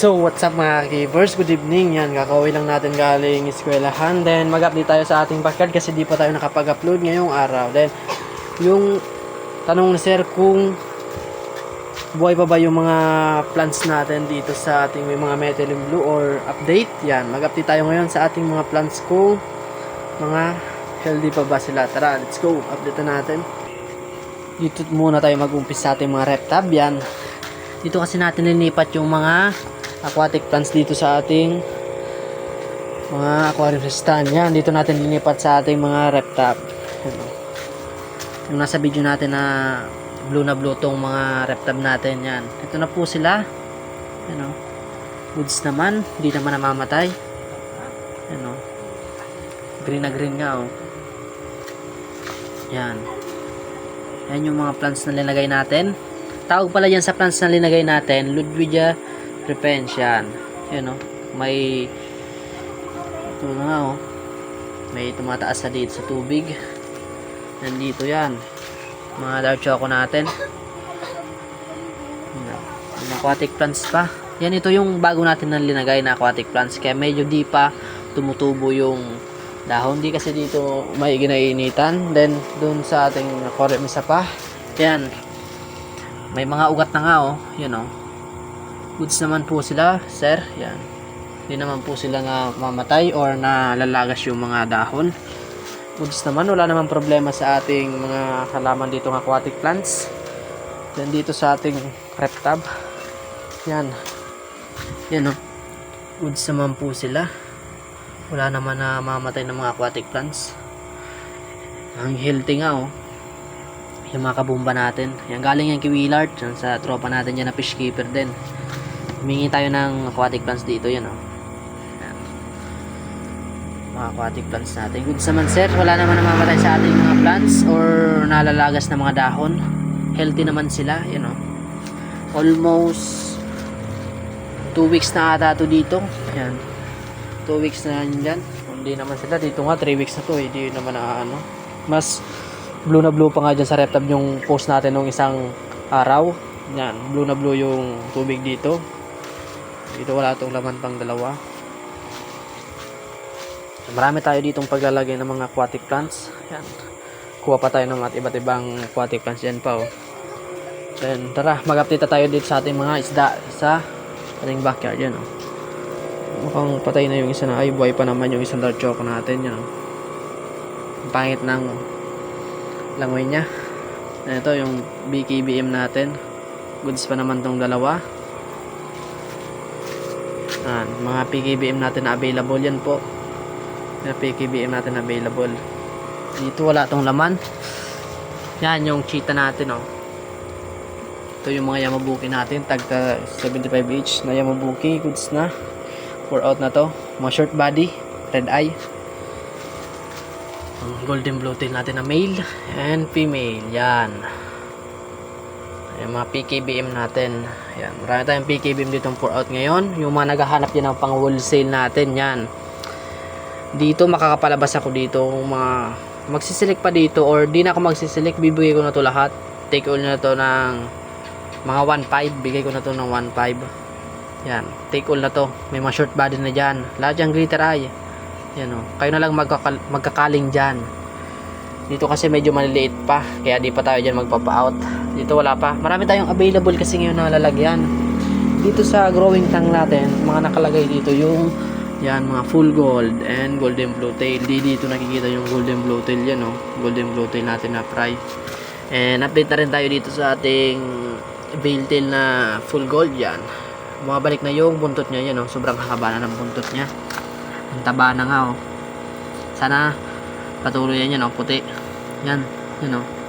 So, what's up mga keepers? Good evening. Yan, kakauwi lang natin galing eskwelahan. Then, mag-update tayo sa ating backyard kasi di pa tayo nakapag-upload ngayong araw. Then, yung tanong ni sir kung buhay pa ba yung mga plants natin dito sa ating may mga methylene blue or update. Yan, mag-update tayo ngayon sa ating mga plants kung mga healthy pa ba sila. Tara, let's go. Update na natin. Dito muna tayo mag-umpisa sa ating mga reptab. Yan, dito kasi natin linipat yung mga aquatic plants dito sa ating mga aquarium stand. Yan, dito natin linipat sa ating mga reptap. Ano. Yung nasa video natin na blue na blue tong mga reptab natin. Yan. Ito na po sila. Ano. Goods naman. Hindi naman namamatay. Ano. Green na green nga oh. Yan. Yan yung mga plants na linagay natin. Tawag pala yan sa plants na linagay natin, Ludwigia repens yan. Yan o. May ito na nga o. May tumataas na dito sa tubig. Nandito yan. Mga dark choco natin. Yan. Mga aquatic plants pa. Yan ito yung bago natin na linagay na aquatic plants. Kaya medyo di pa tumutubo yung dahon. Di kasi dito may ginainitan. Then dun sa ating aquarium isa pa. Yan. May mga ugat na nga oh. Yun oh. Goods naman po sila, sir. Yan. Hindi naman po sila na mamatay or na lalagas yung mga dahon. Goods naman, wala naman problema sa ating mga halaman dito ng aquatic plants. Then dito sa ating reptab. Yan. Yan oh. Goods naman po sila. Wala naman na mamatay ng mga aquatic plants. Ang healthy nga oh yung mga kabumba natin. Yan, galing yan kay Willard. Yan, sa tropa natin yan na fish keeper din. Humingi tayo ng aquatic plants dito. Yan, oh. Yan. Mga aquatic plants natin. Good naman, sir. Wala naman namamatay sa ating mga plants or nalalagas na mga dahon. Healthy naman sila. Yan, oh. Almost 2 weeks na ata to dito. Yan. 2 weeks na yan. Hindi naman sila. Dito nga, 3 weeks na to. Hindi naman na ano. Mas blue na blue pa nga dyan sa reptab yung post natin nung isang araw. Yan, blue na blue yung tubig dito. Dito wala tong laman pang dalawa. Marami tayo ditong paglalagay ng mga aquatic plants. Yan. Kuha pa tayo ng mga iba't ibang aquatic plants dyan pa. Oh. Then, tara, mag-update tayo dito sa ating mga isda sa ating backyard. Yan, oh. Mukhang patay na yung isa na. Ay, buhay pa naman yung isang dark choco natin. Yan, oh. Ang pangit ng langoy niya. Ito yung BKBM natin. Goods pa naman tong dalawa. Yan, mga PKBM natin na available yan po. Mga PKBM natin available. Dito wala tong laman. Yan yung cheetah natin oh. Ito yung mga Yamabuki natin. Tagta 75 each na Yamabuki. Goods na. 4 out na to. Mga short body. Red eye golden blue tail natin na male and female yan yung mga PKBM natin yan marami tayong PKBM dito pour out ngayon yung mga naghahanap din ng pang wholesale natin yan dito makakapalabas ako dito kung mga magsiselect pa dito or di na ako magsiselect bibigay ko na to lahat take all na to ng mga 1.5 bigay ko na to ng 1.5 yan take all na to may mga short body na dyan lahat yung glitter eye yan o. Kayo na lang magkakal magkakaling dyan. Dito kasi medyo maliliit pa. Kaya di pa tayo dyan magpapa-out. Dito wala pa. Marami tayong available kasi ngayon na lalagyan. Dito sa growing tank natin, mga nakalagay dito yung yan, mga full gold and golden blue tail. Di dito nakikita yung golden blue tail yan o. Golden blue tail natin na fry. And update na rin tayo dito sa ating veil tail na full gold yan. Bumabalik na yung buntot niya yan o. Sobrang haba na ng buntot niya. Ang taba na nga oh. Sana patuloy yan yan oh, puti. Yan, yan oh.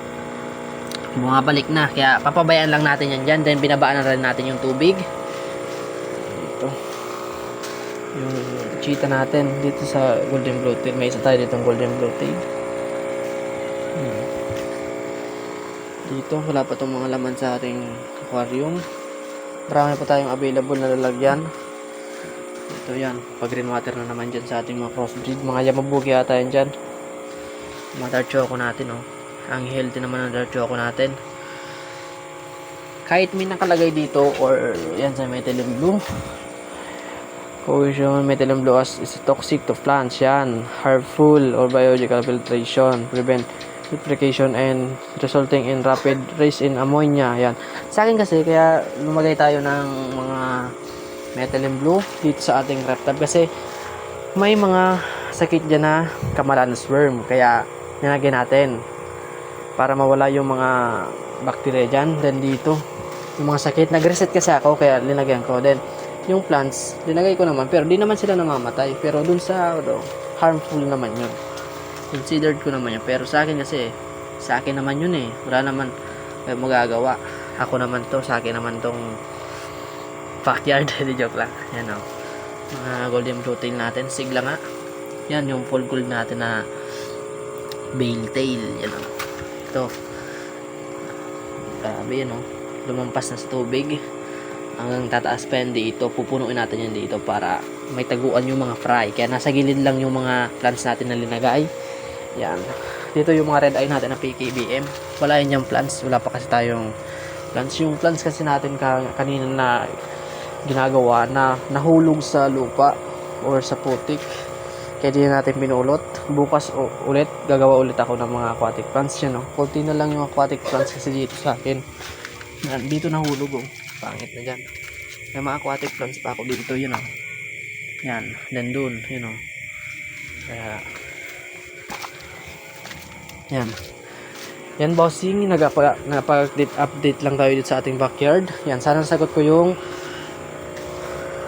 Bumabalik na. Kaya papabayaan lang natin yan dyan. Then binabaan na rin natin yung tubig. Ito. Yung cheetah natin dito sa golden blue tail. May isa tayo dito golden blue tail. Hmm. Dito, wala pa itong mga laman sa ating aquarium. Marami pa tayong available na lalagyan. Ito yan, pag rainwater na naman dyan sa ating mga crossbreed. Mga yamabugi ata yan dyan. Mga dark choco natin, oh. Ang healthy naman ng dark choco natin. Kahit may nakalagay dito or yan sa methylene blue, Cohesion methylene blue as is toxic to plants. Yan. Harmful or biological filtration. Prevent duplication and resulting in rapid rise in ammonia. Yan. Sa akin kasi, kaya lumagay tayo ng mga methylene blue dito sa ating reptab kasi may mga sakit dyan na kamaran's worm. Kaya nilagyan natin para mawala yung mga bacteria dyan. Then dito, yung mga sakit. Nag-reset kasi ako kaya linagyan ko. Then, yung plants, linagay ko naman. Pero di naman sila namamatay. Pero dun sa, ano, harmful naman yun. Considered ko naman yun. Pero sa akin kasi, sa akin naman yun eh. Wala naman eh, magagawa. Ako naman to, sa akin naman tong backyard. Di joke lang. Yan o. Mga golden blue tail natin. Sigla nga. Yan yung full gold natin na bale tail. Yan o. Ito. Grabe yan o. Lumampas na sa tubig. Hanggang tataas pa yan dito. Pupunuin natin yan dito para may taguan yung mga fry. Kaya nasa gilid lang yung mga plants natin na linagay. Yan. Dito yung mga red eye natin na PKBM. Wala yan yung plants. Wala pa kasi tayong plants. Yung plants kasi natin ka, kanina na ginagawa na nahulog sa lupa or sa putik. Kaya di na natin pinulot. Bukas ulit, gagawa ulit ako ng mga aquatic plants. Yan o. Kunti na lang yung aquatic plants kasi dito sa akin. Yan, dito nahulog oh. Pangit na dyan. May mga aquatic plants pa ako dito. Yun o. Yan. Then dun. Yun o. Kaya yan. Yan bossing, nagapa, napag-update update lang tayo dito sa ating backyard. Yan, sana sagot ko yung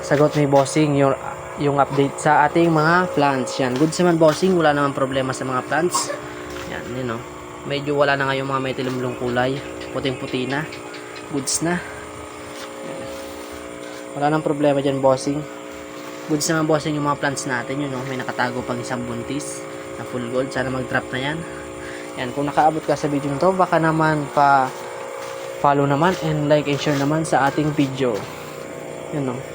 sagot ni bossing yung yung update sa ating mga plants. Yan, good naman bossing, wala naman problema sa mga plants. Yan, yun o. Medyo wala na nga yung mga may tilumlong kulay. Puting-puti na. Goods na. Wala nang problema dyan bossing. Goods naman bossing yung mga plants natin. Yun o, may nakatago pang isang buntis na full gold. Sana mag-drop na yan. Yan, kung nakaabot ka sa video na to, baka naman pa follow naman and like and share naman sa ating video. Yan o.